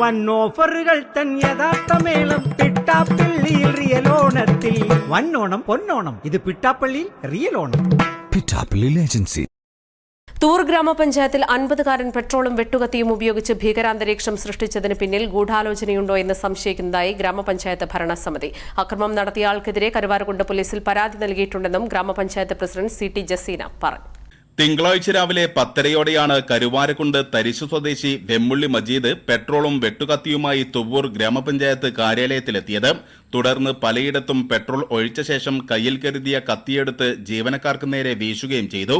വൻ ഓഫറുകൾ തൻ യഥാർത്ഥ മേളം പിട്ടാപ്പള്ളിയിൽ റിയൽ ഓണത്തിൽ. വന്നോണം പൊന്നോണം. ഇത് പിട്ടാപ്പള്ളിയിൽ റിയൽ ഓണം. പിട്ടാപ്പള്ളി ഏജൻസി. തൂർ ഗ്രാമപഞ്ചായത്തിൽ അൻപതുകാരൻ പെട്രോളും വെട്ടുകത്തിയും ഉപയോഗിച്ച് ഭീകരാന്തരീക്ഷം സൃഷ്ടിച്ചതിന് പിന്നിൽ ഗൂഢാലോചനയുണ്ടോ എന്ന് സംശയിക്കുന്നതായി ഗ്രാമപഞ്ചായത്ത് ഭരണസമിതി. അക്രമം നടത്തിയ ആൾക്കെതിരെ കരുവാരക്കുണ്ട് പോലീസിൽ പരാതി നൽകിയിട്ടുണ്ടെന്നും ഗ്രാമപഞ്ചായത്ത് പ്രസിഡന്റ് സി ടി ജസീന പറഞ്ഞു. തിങ്കളാഴ്ച രാവിലെ പത്തരയോടെയാണ് കരുവാരക്കുണ്ട് തരിശു സ്വദേശി വെമ്മുള്ളി മജീദ് പെട്രോളും വെട്ടുകത്തിയുമായി തുവ്വൂർ ഗ്രാമപഞ്ചായത്ത് കാര്യാലയത്തിലെത്തിയത്. തുടർന്ന് പലയിടത്തും പെട്രോൾ ഒഴിച്ച ശേഷം കയ്യിൽ കരുതിയ കത്തിയെടുത്ത് ജീവനക്കാർക്ക് നേരെ വീശുകയും ചെയ്തു.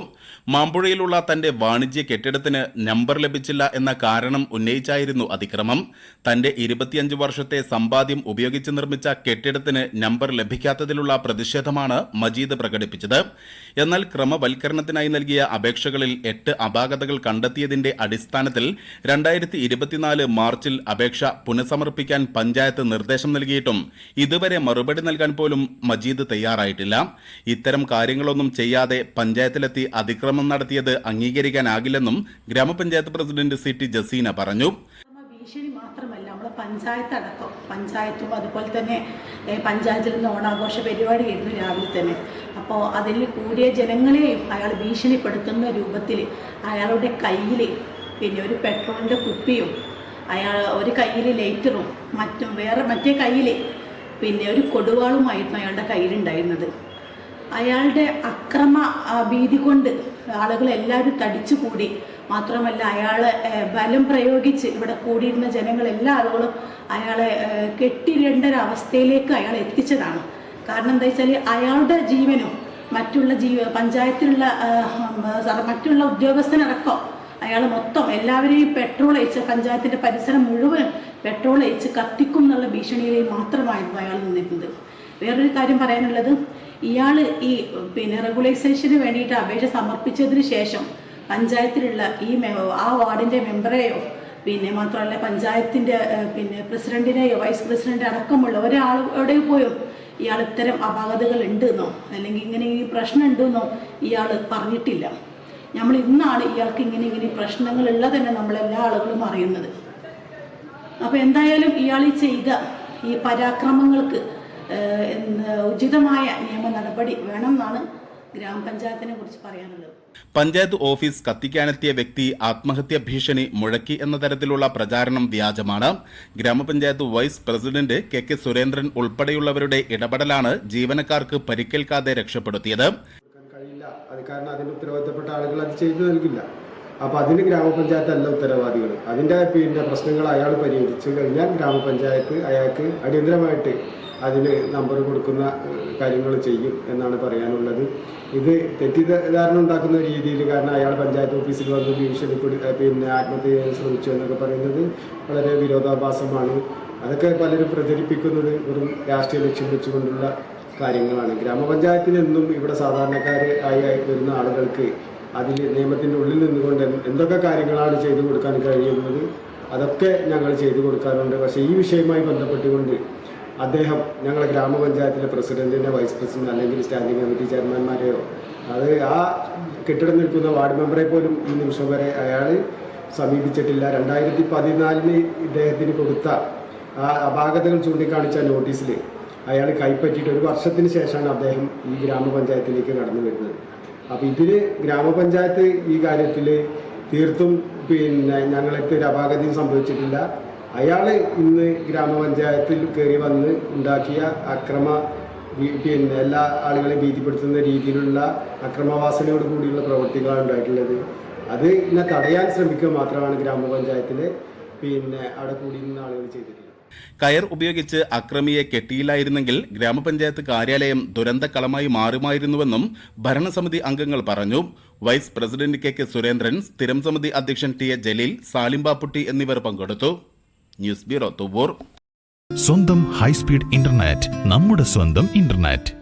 മാമ്പുഴയിലുള്ള തന്റെ വാണിജ്യ കെട്ടിടത്തിന് നമ്പർ ലഭിച്ചില്ല എന്ന കാരണം ഉന്നയിച്ചായിരുന്നു അതിക്രമം. തന്റെ ഇരുപത്തിയഞ്ച് വർഷത്തെ സമ്പാദ്യം ഉപയോഗിച്ച് നിർമ്മിച്ച കെട്ടിടത്തിന് നമ്പർ ലഭിക്കാത്തതിലുള്ള പ്രതിഷേധമാണ് മജീദ് പ്രകടിപ്പിച്ചത്. എന്നാൽ ക്രമവൽക്കരണത്തിനായി നൽകിയ അപേക്ഷകളിൽ എട്ട് അപാകതകൾ കണ്ടെത്തിയതിന്റെ അടിസ്ഥാനത്തിൽ രണ്ടായിരത്തി മാർച്ചിൽ അപേക്ഷ പുനഃസമർപ്പിക്കാൻ പഞ്ചായത്ത് നിർദ്ദേശം നൽകിയിട്ടും ഇതുവരെ മറുപടി നൽകാൻ പോലും മജീദ് തയ്യാറായിട്ടില്ല. ഇത്തരം കാര്യങ്ങളൊന്നും ചെയ്യാതെ പഞ്ചായത്തിലെത്തി അതിക്രമം നടത്തിയത് അംഗീകരിക്കാനാകില്ലെന്നും ഗ്രാമപഞ്ചായത്ത് പ്രസിഡന്റ് സി ടി ജസീന പറഞ്ഞു. ഭീഷണി മാത്രമല്ല നമ്മുടെ പഞ്ചായത്ത് അടക്കം. പഞ്ചായത്തും അതുപോലെ തന്നെ പഞ്ചായത്തിൽ നിന്ന് ഓണാഘോഷ പരിപാടിയായിരുന്നു രാവിലെ തന്നെ. അപ്പോൾ അതിൽ കൂടിയ ജനങ്ങളെയും അയാൾ ഭീഷണിപ്പെടുത്തുന്ന രൂപത്തിൽ അയാളുടെ കയ്യിൽ പിന്നെ ഒരു പെട്രോളിന്റെ കുപ്പിയും അയാൾ ഒരു കയ്യിൽ ലൈറ്ററും മറ്റും വേറെ മറ്റേ കയ്യിൽ പിന്നെ ഒരു കൊടുവാളുമായിരുന്നു അയാളുടെ കയ്യിലുണ്ടായിരുന്നത്. അയാളുടെ അക്രമ ഭീതി കൊണ്ട് ആളുകൾ എല്ലാവരും തടിച്ചു കൂടി മാത്രമല്ല അയാളെ ബലം പ്രയോഗിച്ച് ഇവിടെ കൂടിയിരുന്ന ജനങ്ങൾ എല്ലാ ആളുകളും അയാളെ കെട്ടിരേണ്ട ഒരു അവസ്ഥയിലേക്ക് അയാൾ എത്തിച്ചതാണ്. കാരണം എന്താ വെച്ചാൽ അയാളുടെ ജീവനും മറ്റുള്ള ജീവ പഞ്ചായത്തിലുള്ള മറ്റുള്ള ഉദ്യോഗസ്ഥനടക്കം അയാൾ മൊത്തം എല്ലാവരെയും പെട്രോൾ അയച്ച് പഞ്ചായത്തിന്റെ പരിസരം മുഴുവൻ പെട്രോൾ അയച്ച് കത്തിക്കും എന്നുള്ള ഭീഷണിയിൽ മാത്രമായിരുന്നു അയാൾ നിന്നിരുന്നത്. വേറൊരു കാര്യം പറയാനുള്ളത് ഇയാൾ ഈ പിന്നെ റെഗുലൈസേഷന് വേണ്ടിയിട്ട് അപേക്ഷ സമർപ്പിച്ചതിന് ശേഷം പഞ്ചായത്തിലുള്ള ഈ ആ വാർഡിന്റെ മെമ്പറെയോ പിന്നെ മാത്രമല്ല പഞ്ചായത്തിന്റെ പിന്നെ പ്രസിഡന്റിനെയോ വൈസ് പ്രസിഡന്റ് അടക്കമുള്ള ഒരാളോടെ പോയോ ഇയാൾ ഇത്തരം അപാകതകൾ ഉണ്ടെന്നോ അല്ലെങ്കിൽ ഇങ്ങനെ ഈ പ്രശ്നം ഉണ്ടെന്നോ ഇയാൾ പറഞ്ഞിട്ടില്ല. നമ്മൾ ഇന്നാണ് ഇയാൾക്ക് ഇങ്ങനെ ഇങ്ങനെ പ്രശ്നങ്ങൾ ഉള്ളതെന്നെ നമ്മളെല്ലാ ആളുകളും അറിയുന്നത്. അപ്പോൾ എന്തായാലും ഇയാൾ ഈ ചെയ്ത ഈ പരാക്രമങ്ങൾക്ക് ഉചിതമായ നിയമ നടപടി വേണം എന്നാണ് ഗ്രാമപഞ്ചായത്തിനെ കുറിച്ച് പറയാനുള്ളത്. പഞ്ചായത്ത് ഓഫീസ് കത്തിക്കാനെത്തിയ വ്യക്തി ആത്മഹത്യ ഭീഷണി മുഴക്കി എന്ന തരത്തിലുള്ള പ്രചാരണം വ്യാജമാണ്. ഗ്രാമപഞ്ചായത്ത് vice president K K Surendran ഉൾപ്പെടെയുള്ളവരുടെ ഇടപെടലാണ് ജീവനക്കാർക്ക് പരിക്കേൽക്കാതെ രക്ഷപ്പെടുത്തിയത്. അത് കാരണം അതിന് ഉത്തരവാദിത്തപ്പെട്ട ആളുകൾ അത് ചെയ്തു നൽകില്ല. അപ്പോൾ അതിന് ഗ്രാമപഞ്ചായത്ത് അല്ല ഉത്തരവാദികൾ അതിന്റെ പിന്നെ പ്രശ്നങ്ങൾ അയാൾ പരിഹരിച്ചു കഴിഞ്ഞാൽ ഗ്രാമപഞ്ചായത്ത് അയാൾക്ക് അടിയന്തരമായിട്ട് അതിന് നമ്പർ കൊടുക്കുന്ന കാര്യങ്ങൾ ചെയ്യും എന്നാണ് പറയാനുള്ളത്. ഇത് തെറ്റിദ്ധാരണ ഉണ്ടാക്കുന്ന രീതിയിൽ കാരണം അയാൾ പഞ്ചായത്ത് ഓഫീസിൽ വന്ന് ഭീഷണിപ്പെടു പിന്നെ ആത്മഹത്യ ചെയ്യാൻ ശ്രമിച്ചു എന്നൊക്കെ പറയുന്നത് വളരെ വിരോധാഭാസമാണ്. അതൊക്കെ പലരും പ്രചരിപ്പിക്കുന്നത് വെറും രാഷ്ട്രീയ ലക്ഷ്യം വെച്ചുകൊണ്ടുള്ള കാര്യങ്ങളാണ്. ഗ്രാമപഞ്ചായത്തിൽ എന്നും ഇവിടെ സാധാരണക്കാർ ആയി വരുന്ന ആളുകൾക്ക് അതിൽ നിയമത്തിന്റെ ഉള്ളിൽ നിന്നുകൊണ്ട് എന്തൊക്കെ കാര്യങ്ങളാണ് ചെയ്തു കൊടുക്കാൻ കഴിയുന്നത് അതൊക്കെ ഞങ്ങൾ ചെയ്തു കൊടുക്കാറുണ്ട്. പക്ഷേ ഈ വിഷയവുമായി ബന്ധപ്പെട്ടുകൊണ്ട് അദ്ദേഹം ഞങ്ങളെ ഗ്രാമപഞ്ചായത്തിലെ പ്രസിഡന്റിന്റെ വൈസ് പ്രസിഡന്റ് അല്ലെങ്കിൽ സ്റ്റാൻഡിംഗ് കമ്മിറ്റി ചെയർമാൻമാരെയോ അത് ആ കെട്ടിടം നിൽക്കുന്ന വാർഡ് മെമ്പറെ പോലും ഈ നിമിഷം വരെ അയാൾ സമീപിച്ചിട്ടില്ല. രണ്ടായിരത്തി പതിനാലിന് ഇദ്ദേഹത്തിന് കൊടുത്ത ആ അപാകതകൾ ചൂണ്ടിക്കാണിച്ച നോട്ടീസിൽ അയാൾ കൈപ്പറ്റിയിട്ട് ഒരു വർഷത്തിന് ശേഷമാണ് അദ്ദേഹം ഈ ഗ്രാമപഞ്ചായത്തിലേക്ക് കടന്നു വരുന്നത്. അപ്പോൾ ഇതിന് ഗ്രാമപഞ്ചായത്ത് ഈ കാര്യത്തിൽ തീർത്തും പിന്നെ ഞങ്ങൾക്ക് ഒരു അപാകതയും സംഭവിച്ചിട്ടില്ല. അയാൾ ഇന്ന് ഗ്രാമപഞ്ചായത്തിൽ കയറി വന്ന് ഉണ്ടാക്കിയ അക്രമ പിന്നെ എല്ലാ ആളുകളെയും ഭീതിപ്പെടുത്തുന്ന രീതിയിലുള്ള അക്രമവാസനയോട് കൂടിയുള്ള പ്രവൃത്തികളാണ് ഉണ്ടായിട്ടുള്ളത്. അത് ഇന്നെ തടയാൻ ശ്രമിക്കുക മാത്രമാണ് ഗ്രാമപഞ്ചായത്തിൽ പിന്നെ അവിടെ കൂടിയിരുന്ന ആളുകൾ ചെയ്തിട്ടുള്ളത്. കയർ ഉപയോഗിച്ച് അക്രമിയെ കെട്ടിയില്ലായിരുന്നെങ്കിൽ ഗ്രാമപഞ്ചായത്ത് കാര്യാലയം ദുരന്തക്കളമായി മാറുമായിരുന്നുവെന്നും ഭരണസമിതി അംഗങ്ങൾ പറഞ്ഞു. Vice president K K Surendran സ്ഥിരം സമിതി അധ്യക്ഷൻ ടി എ ജലീൽ സാലിംബാപ്പുട്ടി എന്നിവർ പങ്കെടുത്തു. News bureau Thuvvur. സ്വന്തം ഹൈസ്പീഡ് ഇന്റർനെറ്റ് നമ്മുടെ സ്വന്തം ഇന്റർനെറ്റ്.